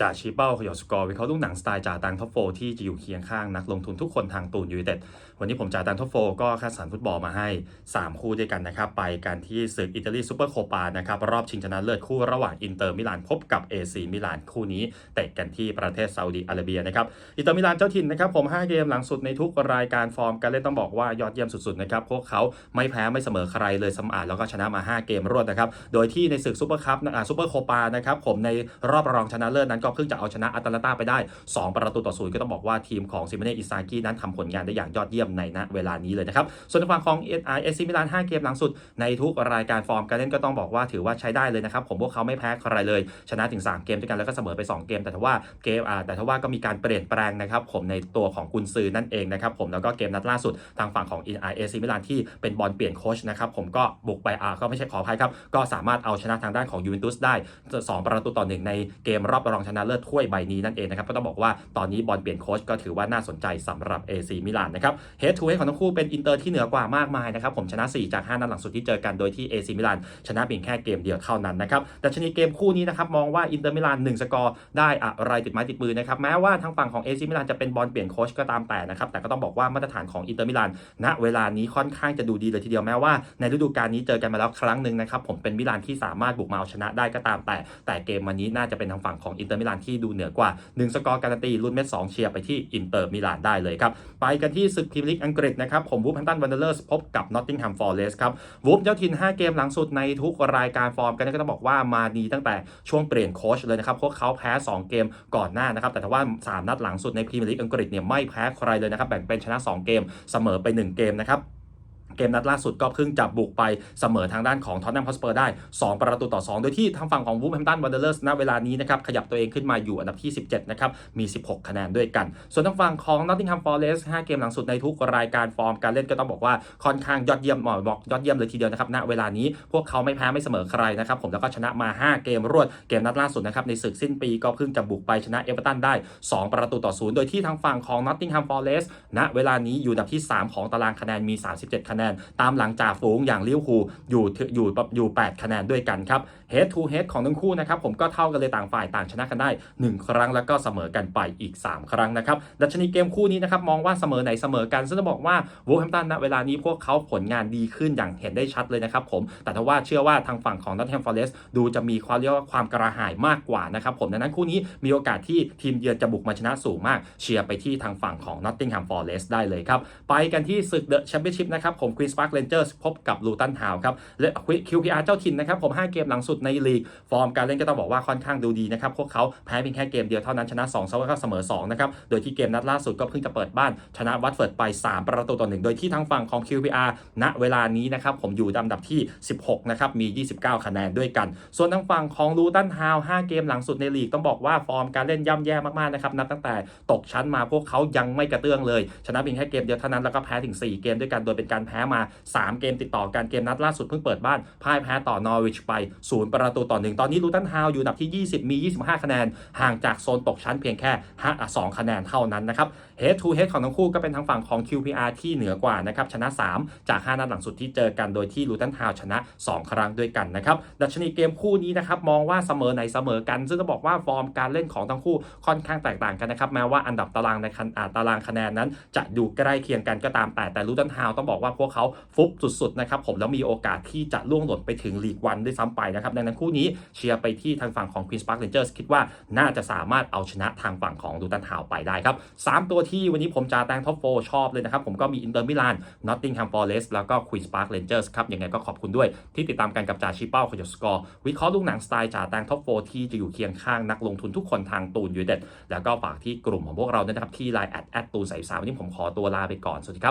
จ่าชีเป้าขยอสกอร์วิเคราะห์ลูกหนังสไตล์จ่าตังท็อปโฟที่จะอยู่เคียงข้างนักลงทุนทุกคนทางตูนยูไนเต็ดวันนี้ผมจ่าตังท็อปโฟก็คัดสรรฟุตบอลมาให้ 3 คู่ด้วยกันนะครับ ไปกันที่ศึกอิตาลีซูเปอร์โคปานะครับรอบชิงชนะเลิศคู่ระหว่างอินเตอร์มิลานพบกับเอซีมิลานคู่นี้เตะกันที่ประเทศซาอุดิอาระเบียนะครับอินเตอร์มิลานเจ้าถิ่นนะครับผม 5 เกมหลังสุดในทุกรายการฟอร์มการเล่นต้องบอกว่ายอดเยี่ยมสุดๆนะครับพวกเขาไม่แพ้ไม่เสมอใครเลยสมอาดแล้วก็ชนะมา 5 เกมรวดนะครับโดยที่ในศึกซูเปอร์คัพซูเปอร์โคปานะครับผมในรอบรองชนะเลิศนั้นก็เพิ่งจะเอาชนะอัตแลนตาไปได้ 2 ประตูต่อศูนย์ก็ต้องบอกว่าทีมของซิมเนอิซากินั้นทำผลงานได้อย่างยอดเยี่ยมในณเวลานี้เลยนะครับ ส่วนในฝั่งของเอเอซีมิลาน5เกมหลังสุดในทุกรายการฟอร์มการเล่นก็ต้องบอกว่าถือว่าใช้ได้เลยนะครับผมพวกเขาไม่แพ้ใครเลย ชนะถึง 3 เกมด้วยกันแล้วก็เสมอไป 2 เกม แต่ถ้าว่าเกมแต่ถ้าว่าก็มีการเปลี่ยนแปลงนะครับผมในตัวของกุนซือนั่นเองนะครับผมแล้วก็เกมนัดล่าสุดทางฝั่งของเอซีมิลานที่เป็นบอลเปลี่ยนโค้ชนะครับผมก็บุกไปอาก็ไม่ใช่ขออภัยครับก็สามารถเอาชนะทางด้านของยูเวนตุสได้ 2 ประตูต่อหนึ่งในเกมรอบรองชนะเลิศถ้วยใบนี้นั่นเองนะครับก็ต้องบอกว่าตอนนี้บอลเปลี่ยนโค้ชก็ถือว่าน่าสนใจสำหรับ AC มิลานนะครับเฮดทูเฮดของทั้งคู่เป็นอินเตอร์ที่เหนือกว่ามากมายนะครับผมชนะ 4 จาก 5 นัดหลังสุดที่เจอกันโดยที่ AC มิลานชนะเพียงแค่เกมเดียวเท่านั้นนะครับแต่ชนีเกมคู่นี้นะครับมองว่าอินเตอร์มิลาน1สกอร์ได้อะไรติดไม้ติดมือนะครับแม้ว่าทางฝั่งของ AC มิลานจะเป็นบอลเปลี่ยนโค้ชก็ตามแต่นะครับแต่ก็ต้องบอกว่ามาตรฐานของอินเตอร์มิลานณเวลานี้ค่อนข้างจะดูดีเลยทีเดียวแม้ว่าในฤดูกาลนี้เจอกันมาแล้วครั้งหนึ่งนะครับผมเป็นมิลานที่สามารถบุกมาเอาชนะได้ก็ตามแต่ แต่เกมวันนี้น่าจะเป็นทางฝั่งของอินเตอร์มิลานที่ดูเหนือกว่า 1 สกอร์การันตีรุ่นเม็ด2เชียร์ไปที่อินเตอร์มิลานได้เลยครับ ไปกันที่ศึกพรีเมียร์ลีกอังกฤษนะครับผมวูฟแฮมตันวันเดอร์เลอร์สพบกับนอตติงแฮมฟอร์เรสครับวูฟเจ้าถิ่น 5 เกมหลังสุดในทุกรายการฟอร์มกันก็ต้องบอกว่ามาดีตั้งแต่ช่วงเปลี่ยนโค้ชเลยนะครับพวกเขาแพ้ 2 เกมก่อนหน้านะครับแต่ถ้าว่า 3 นัดหลังสุดในพรีเมียร์ลีกอังกฤษเนี่ยไม่แพ้ใครเลยนะครับแบ่งเป็นชนะ 2 เกมเสมอไป 1 เกมนะครับ เกมนัดล่าสุดก็เพิ่งจับบุกไปเสมอทางด้านของท็อตแนมฮอสเปอร์ได้ 2 ประตูต่อ 2 โดยที่ทางฝั่งของวูฟแฮมตันวันเดอร์เลอร์สณเวลานี้นะครับขยับตัวเองขึ้นมาอยู่อันดับที่ 17 นะครับ มี 16 คะแนนด้วยกัน ส่วนทางฝั่งของนอตติงแฮมฟอร์เรส5เกมหลังสุดในทุกรายการฟอร์มการเล่นก็ต้องบอกว่าค่อนข้างยอดเยี่ยมหมอบอกยอดเยี่ยมเลยทีเดียวนะครับณเวลานี้พวกเขาไม่แพ้ไม่เสมอใครนะครับผมแล้วก็ชนะมา 5 เกมรวดเกมนัดล่าสุดนะครับในศึกสิ้นปีก็เพิ่งจะบุกไปชนะเอเวอร์ตันได้ 2 ประตูต่อศูนย์โดยที่ทางฝั่งของนอตติงแฮมฟอร์เรสณเวลานี้อยู่อันดับที่ 3 ของตารางคะแนนมี 37 คะแนนตามหลังจากฝูงอย่างลิเวอร์พูลอยู่อยู่อยู่8คะแนนด้วยกันครับ head to head ของทั้งคู่นะครับผมก็เท่ากันเลยต่างฝ่ายต่างชนะกันได้ 1 ครั้งแล้วก็เสมอกันไปอีก 3 ครั้งนะครับดัชนีเกมคู่นี้นะครับมองว่าเสมอไหนเสมอกันซึ่งจะบอกว่าวูแฮมตันณเวลานี้พวกเขาผลงานดีขึ้นอย่างเห็นได้ชัดเลยนะครับผมแต่ถ้าว่าเชื่อว่าทางฝั่งของนอตแฮมฟอร์เรสดูจะมีความเรียกว่าความกระหายมากกว่านะครับผมดังนั้นคู่นี้มีโอกาสที่ทีมเยือนจะบุกมาชนะสูงมาก เชียร์ไปที่ทางฝั่งของ Nottingham Forest ได้เลยครับไปกันที่ศึกเดอะแชมเปี้ยนชิพนะครับผม Queen's Park Rangers พบกับลูตันทาวครับและ QPR เจ้าถิ่นนะครับผม5เกมหลังสุดในลีก ฟอร์มการเล่นก็ต้องบอกว่าค่อนข้างดูดีนะครับพวกเขาแพ้เพียงแค่เกมเดียวเท่านั้นชนะ2แล้วก็เสมอ2นะครับโดยที่เกมนัดล่าสุดก็เพิ่งจะเปิดบ้านชนะวัตเฟิร์ดไป 3 ประตูต่อหนึ่งโดยที่ทางฝั่งของ QPR ณเวลานี้นะครับผมอยู่ลำดับที่ 16 นะครับ มี 29 คะแนนด้วยกัน ส่วนทางฝั่งของลูตันทาว5เกมหลังสุดในลีก ต้องบอกว่าฟอร์มการเล่นย่ำแย่มาก ๆ นะครับ นับตั้งแต่ตกชั้นมาพวกเขายังไม่กระเตื้องเลย ชนะเพียงแค่เกมเดียวเท่านั้น แล้วก็แพ้ถึง 4 เกมด้วยกัน โดยเป็นการแพ้มา 3 เกมติดต่อกันเกมนัดล่าสุดเพิ่งเปิดบ้านพ่ายแพ้ต่อนอร์วิชไป 0 ประตูต่อหนึ่งตอนนี้ลูตันทาวอยู่อันดับที่ 20 มี 25 คะแนน ห่างจากโซนตกชั้นเพียงแค่5อะ2คะแนนเท่านั้นนะครับ head to head ของทั้งคู่ก็เป็นทางฝั่งของ QPR ที่เหนือกว่านะครับชนะ 3 จาก 5 นัดหลังสุดที่เจอกันโดยที่ลูตันทาวชนะ 2 ครั้งด้วยกันนะครับดัชนีเกมคู่นี้นะครับมองว่าเสมอไหนเสมอกัน ซึ่งจะบอกว่าฟอร์มการเล่นของทั้งคู่ค่อนข้างแตกต่างกันนะครับแม้ว่าอันดับตารางในตารางคะแนนนั้น จะดูใกล้เคียงกันก็ตามแต่แต่ลูตันทาวต้องบอกว่าพวกเขาฟุบสุดๆนะครับผมแล้วมีโอกาสที่จะล่วงหล่นไปถึงลีกวันด้วยซ้ำไปนะครับดังนั้นคู่นี้เชียร์ไปที่ทางฝั่งของ Queen's Park Rangers คิดว่าน่าจะสามารถเอาชนะทางฝั่งของลูตันทาวไปได้ครับสามตัวที่วันนี้ผมจะแตงท็อปโฟชอบเลยนะครับผมก็มีอินเตอร์มิลานนอตติงแฮมฟอร์เรสแล้วก็ Queen's Park Rangers ครับยังไงก็ขอบคุณด้วยที่ติดตามกันกับจ่าชิเป้าขยสกอร์วิเคราะห์ลูกหนังสไตล์จ่าแตงท็อปโฟที่จะอยู่เคียงข้างนักลงทุนทุกคนทางตูนยูเด็ดแล้วก็ฝากที่กลุ่มของพวกเราด้วยนะครับที่ไลน์แอดแอดตูนใส่สามวันนี้ผมขอตัวลาไปก่อนสวัสดีครับ